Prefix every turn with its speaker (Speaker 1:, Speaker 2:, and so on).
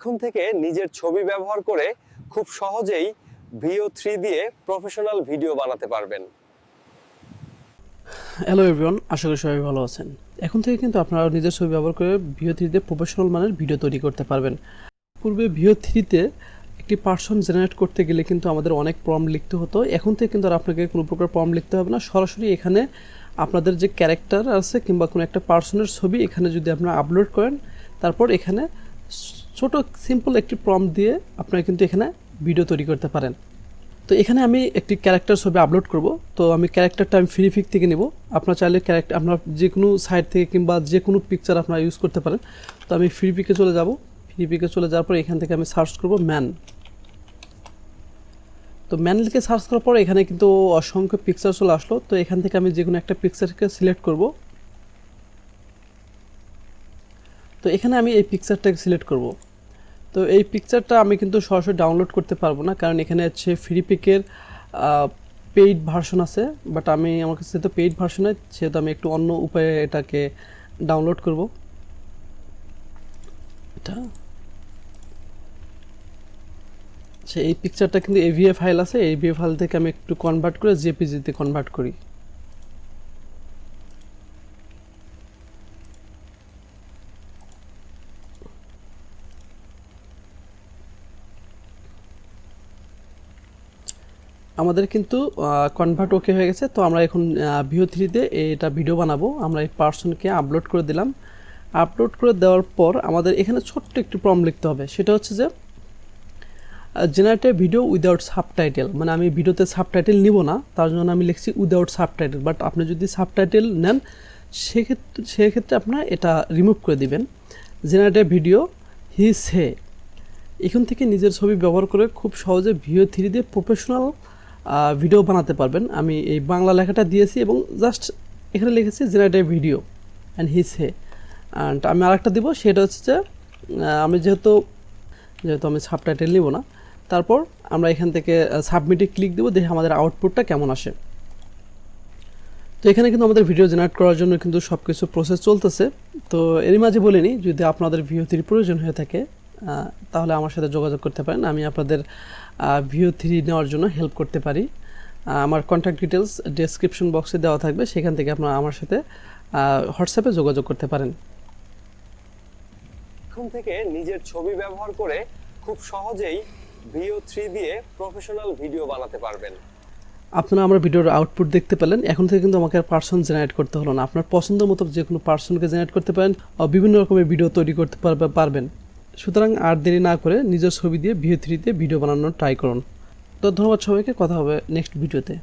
Speaker 1: এখন থেকে নিজের ছবি ব্যবহার করে খুব সহজেই ভিও থ্রি দিয়ে প্রফেশনাল ভিডিও বানাতে পারবেন।
Speaker 2: হ্যালো এভরিওয়ান আশা করি সবাই ভালো আছেন। এখন থেকে কিন্তু আপনারা নিজের ছবি ব্যবহার করে ভিও থ্রিতে প্রফেশনাল মানের ভিডিও তৈরি করতে পারবেন। পূর্বে ভিও থ্রিতে একটি পার্সন জেনারেট করতে গেলে কিন্তু আমাদের অনেক প্রম লিখতে হতো। এখন থেকে কিন্তু আর আপনাকে কোনো প্রকার প্রম লিখতে হবে না। সরাসরি এখানে আপনাদের যে ক্যারেক্টার আছে কিংবা কোনো একটা পার্সনের ছবি এখানে যদি আপনারা আপলোড করেন, তারপর এখানে ছোট সিম্পল একটি প্রম দিয়ে আপনারা কিন্তু এখানে ভিডিও তৈরি করতে পারেন। তো এখানে আমি একটি ক্যারেক্টার ছবি আপলোড করব। তো আমি ক্যারেক্টারটা আমি ফ্রি পিক থেকে নেব। আপনার চাইলে ক্যারেক্টার আপনার যে কোনো সাইট থেকে কিংবা যে কোনো পিকচার আপনারা ইউজ করতে পারেন। তো আমি ফ্রি পিকে চলে যাব। ফ্রি পিকে চলে যাওয়ার পর এখান থেকে আমি সার্চ করব ম্যান তো ম্যান লিখে সার্চ করার পর এখানে কিন্তু অসংখ্য পিকচার চলে আসলো। তো এখান থেকে আমি যে কোনো একটা পিকচারকে সিলেক্ট করব। তো এখানে আমি এই পিকচারটাকে সিলেক্ট করব। তো এই পিকচারটা আমি কিন্তু সরাসরি ডাউনলোড করতে পারব না, কারণ এখানে হচ্ছে ফ্রি পিকের পেইড ভার্সন আছে বাট আমি, আমার কাছে তো পেইড ভার্সন হয়, সেহেতু আমি একটু অন্য উপায়ে এটাকে ডাউনলোড করব। এটা। সে এই পিকচারটা কিন্তু এভিএ ফাইল আছে এভিএ ফাইল থেকে আমি একটু কনভার্ট করে জেপিজিতে কনভার্ট করি। আমাদের কিন্তু কনভার্ট ওকে হয়ে গেছে। তো আমরা এখন ভিও থ্রিতে এটা ভিডিও বানাবো। আমরা এই পার্সনকে আপলোড করে দিলাম। আপলোড করে দেওয়ার পর আমাদের এখানে ছোট্ট একটু প্রম লিখতে হবে। সেটা হচ্ছে যে জেনারেটে ভিডিও উইদাউট সাবটাইটেল মানে আমি ভিডিওতে সাবটাইটেল নিব না, তার জন্য আমি লিখছি উইদাউট সাবটাইটেল বাট আপনি যদি সাবটাইটেল নেন, সেক্ষেত্রে সেক্ষেত্রে আপনার এটা রিমুভ করে দিবেন। জেনারেটে ভিডিও হিস হে এখান থেকে নিজের ছবি ব্যবহার করে খুব সহজে ভিও থ্রি দিয়ে প্রফেশনাল ভিডিও বানাতে পারবেন। আমি এই বাংলা লেখাটা দিয়েছি এবং জাস্ট এখানে লিখেছি জেনারেটিভ ভিডিও অ্যান্ড হিস হে অ্যান্ড আমি আরেকটা দিব, সেটা হচ্ছে যে আমি যেহেতু যেহেতু আমি সাবটাইটেল নিব না, তারপর আমরা এখান থেকে সাবমিটে ক্লিক দেবো, দেখে আমাদের আউটপুটটা কেমন আসে। তো এখানে কিন্তু আমাদের ভিডিও জেনারেট করার জন্য কিন্তু সব কিছু প্রসেস চলতেছে। তো এরই মাঝে বলে নিই, যদি আপনাদের ভিও থ্রি প্রয়োজন হয়ে থাকে তাহলে আমার সাথে যোগাযোগ করতে পারেন। আমি আপনাদের ভিও থ্রি নেওয়ার জন্য হেল্প করতে পারি। আমার কন্ট্যাক্ট ডিটেলস ডেসক্রিপশন বক্সে দেওয়া থাকবে। সেখান থেকে আপনারা আমার সাথে হোয়াটসঅ্যাপে যোগাযোগ করতে পারেন।
Speaker 1: এখন থেকে নিজের ছবি ব্যবহার করে খুব সহজেই ভিও থ্রি দিয়ে প্রফেশনাল ভিডিও বানাতে পারবেন।
Speaker 2: আপনারা আমার ভিডিওর আউটপুট দেখতে পেলেন। এখন থেকে কিন্তু আমাকে আর পার্সন জেনারেট করতে হলো না। আপনার পছন্দ মতো যে কোনো পার্সনকে জেনারেট করতে পারেন। ও বিভিন্ন রকমের ভিডিও তৈরি করতে পারবে- পারবেন। সুতরাং আর দেরি না করে নিজের ছবি দিয়ে ভিও থ্রিতে ভিডিও বানানোর ট্রাই করুন। তো ধন্যবাদ সবাইকে, কথা হবে নেক্সট ভিডিওতে।